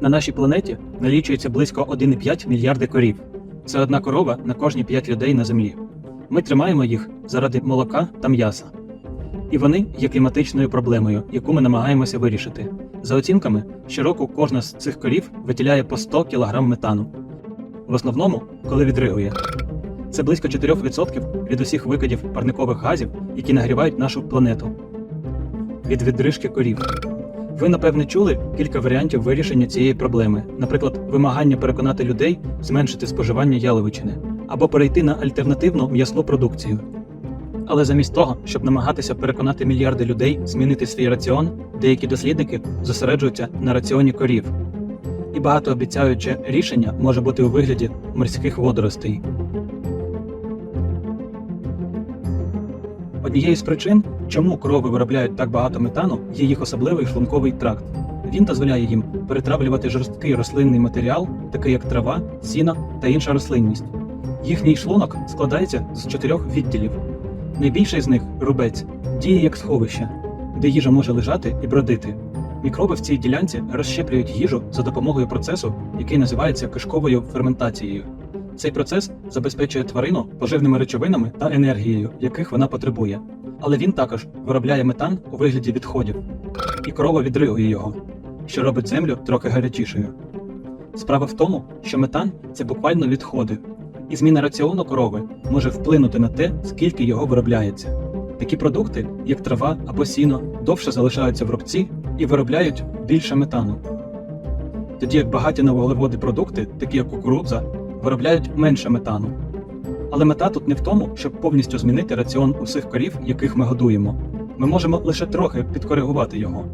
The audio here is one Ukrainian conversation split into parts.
На нашій планеті налічується близько 1,5 мільярди корів. Це одна корова на кожні 5 людей на землі. Ми тримаємо їх заради молока та м'яса. І вони є кліматичною проблемою, яку ми намагаємося вирішити. За оцінками, щороку кожна з цих корів виділяє по 100 кг метану. В основному, коли відригує. Це близько 4% від усіх викидів парникових газів, які нагрівають нашу планету. Від відрижки корів. Ви, напевне, чули кілька варіантів вирішення цієї проблеми, наприклад, вимагання переконати людей зменшити споживання яловичини або перейти на альтернативну м'ясну продукцію. Але замість того, щоб намагатися переконати мільярди людей змінити свій раціон, деякі дослідники зосереджуються на раціоні корів. І багатообіцяюче рішення може бути у вигляді морських водоростей. Однією з причин, чому корови виробляють так багато метану, є їх особливий шлунковий тракт. Він дозволяє їм перетравлювати жорсткий рослинний матеріал, такий як трава, сіно та інша рослинність. Їхній шлунок складається з чотирьох відділів. Найбільший з них рубець діє як сховище, де їжа може лежати і бродити. Мікроби в цій ділянці розщеплюють їжу за допомогою процесу, який називається кишковою ферментацією. Цей процес забезпечує тварину поживними речовинами та енергією, яких вона потребує. Але він також виробляє метан у вигляді відходів, і корова відригує його, що робить землю трохи гарячішою. Справа в тому, що метан це буквально відходи, і зміна раціону корови може вплинути на те, скільки його виробляється. Такі продукти, як трава або сіно, довше залишаються в рубці і виробляють більше метану. Тоді як багаті на вуглеводи продукти, такі як кукурудза, виробляють менше метану. Але мета тут не в тому, щоб повністю змінити раціон усіх корів, яких ми годуємо. Ми можемо лише трохи підкоригувати його.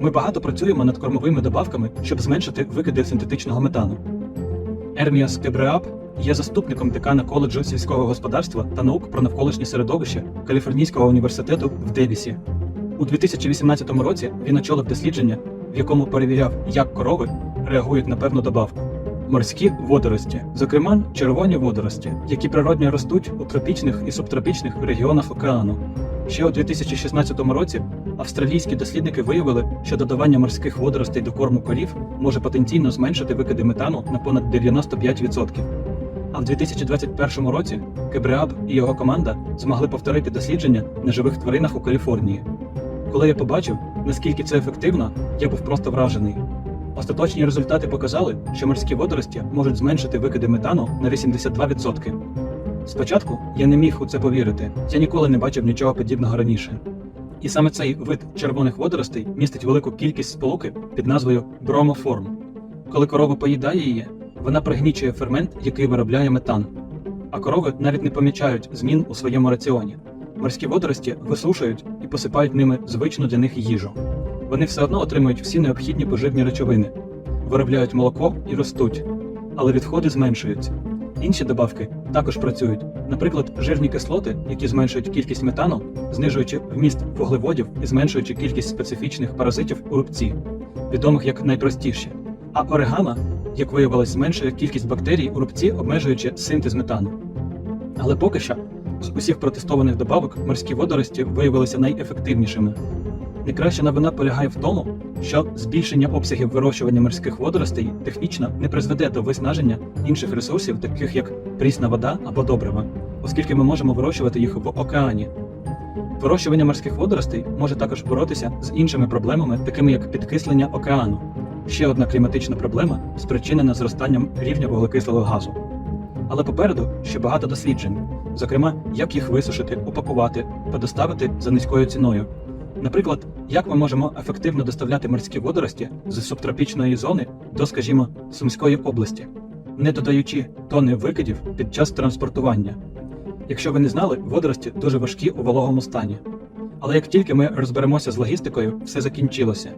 Ми багато працюємо над кормовими добавками, щоб зменшити викиди синтетичного метану. Ерміас Кебреап є заступником декана коледжу сільського господарства та наук про навколишнє середовище Каліфорнійського університету в Девісі. У 2018 році він очолив дослідження, в якому перевіряв, як корови реагують на певну добавку. Морські водорості, зокрема червоні водорості, які природньо ростуть у тропічних і субтропічних регіонах океану. Ще у 2016 році австралійські дослідники виявили, що додавання морських водоростей до корму корів може потенційно зменшити викиди метану на понад 95%. А в 2021 році Кебреаб і його команда змогли повторити дослідження на живих тваринах у Каліфорнії. Коли я побачив, наскільки це ефективно, я був просто вражений. Остаточні результати показали, що морські водорості можуть зменшити викиди метану на 82%. Спочатку я не міг у це повірити, я ніколи не бачив нічого подібного раніше. І саме цей вид червоних водоростей містить велику кількість сполуки під назвою бромоформ. Коли корова поїдає її, вона пригнічує фермент, який виробляє метан. А корови навіть не помічають змін у своєму раціоні. Морські водорості висушують і посипають ними звичну для них їжу. Вони все одно отримують всі необхідні поживні речовини, виробляють молоко і ростуть, але відходи зменшуються. Інші добавки також працюють, наприклад, жирні кислоти, які зменшують кількість метану, знижуючи вміст вуглеводів і зменшуючи кількість специфічних паразитів у рубці, відомих як найпростіші. А орегано, як виявилось, зменшує кількість бактерій у рубці, обмежуючи синтез метану. Але поки що з усіх протестованих добавок морські водорості виявилися найефективнішими. Найкраща новина полягає в тому, що збільшення обсягів вирощування морських водоростей технічно не призведе до виснаження інших ресурсів, таких як прісна вода або добрива, оскільки ми можемо вирощувати їх в океані. Вирощування морських водоростей може також боротися з іншими проблемами, такими як підкислення океану. Ще одна кліматична проблема спричинена зростанням рівня вуглекислого газу. Але попереду ще багато досліджень, зокрема, як їх висушити, упакувати та доставити за низькою ціною. Наприклад, як ми можемо ефективно доставляти морські водорості з субтропічної зони до, скажімо, Сумської області, не додаючи тони викидів під час транспортування. Якщо ви не знали, водорості дуже важкі у вологому стані. Але як тільки ми розберемося з логістикою, все закінчилося.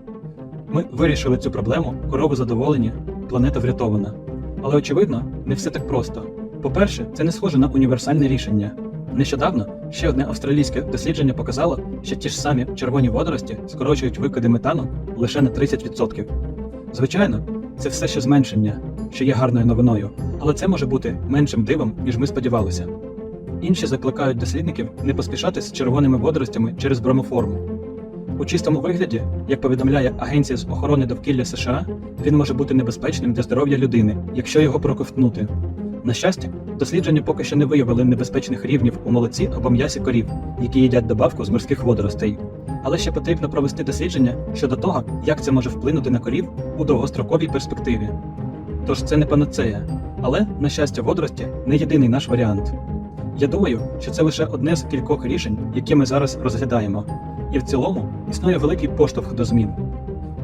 Ми вирішили цю проблему, корови задоволені, планета врятована. Але очевидно, не все так просто. По-перше, це не схоже на універсальне рішення. Нещодавно ще одне австралійське дослідження показало, що ті ж самі червоні водорості скорочують викиди метану лише на 30%. Звичайно, це все ще зменшення, що є гарною новиною, але це може бути меншим дивом, ніж ми сподівалися. Інші закликають дослідників не поспішати з червоними водоростями через бромоформу. У чистому вигляді, як повідомляє Агенція з охорони довкілля США, він може бути небезпечним для здоров'я людини, якщо його проковтнути. На щастя, дослідження поки що не виявили небезпечних рівнів у молоці або м'ясі корів, які їдять добавку з морських водоростей. Але ще потрібно провести дослідження щодо того, як це може вплинути на корів у довгостроковій перспективі. Тож це не панацея, але, на щастя, водорості не єдиний наш варіант. Я думаю, що це лише одне з кількох рішень, які ми зараз розглядаємо. І в цілому існує великий поштовх до змін.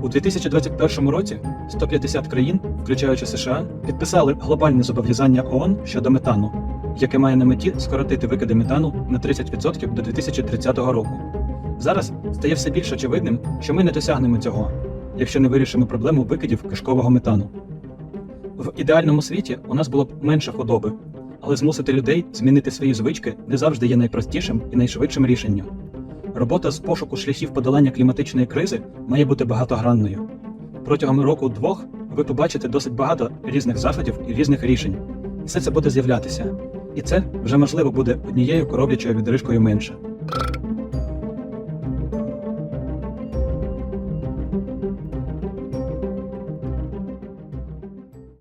У 2021 році 150 країн, включаючи США, підписали глобальне зобов'язання ООН щодо метану, яке має на меті скоротити викиди метану на 30% до 2030 року. Зараз стає все більш очевидним, що ми не досягнемо цього, якщо не вирішимо проблему викидів кишкового метану. В ідеальному світі у нас було б менше худоби, але змусити людей змінити свої звички не завжди є найпростішим і найшвидшим рішенням. Робота з пошуку шляхів подолання кліматичної кризи має бути багатогранною. Протягом року-двох ви побачите досить багато різних заходів і різних рішень. Все це буде з'являтися, і це вже можливо буде однією коров'ячою відрижкою менше.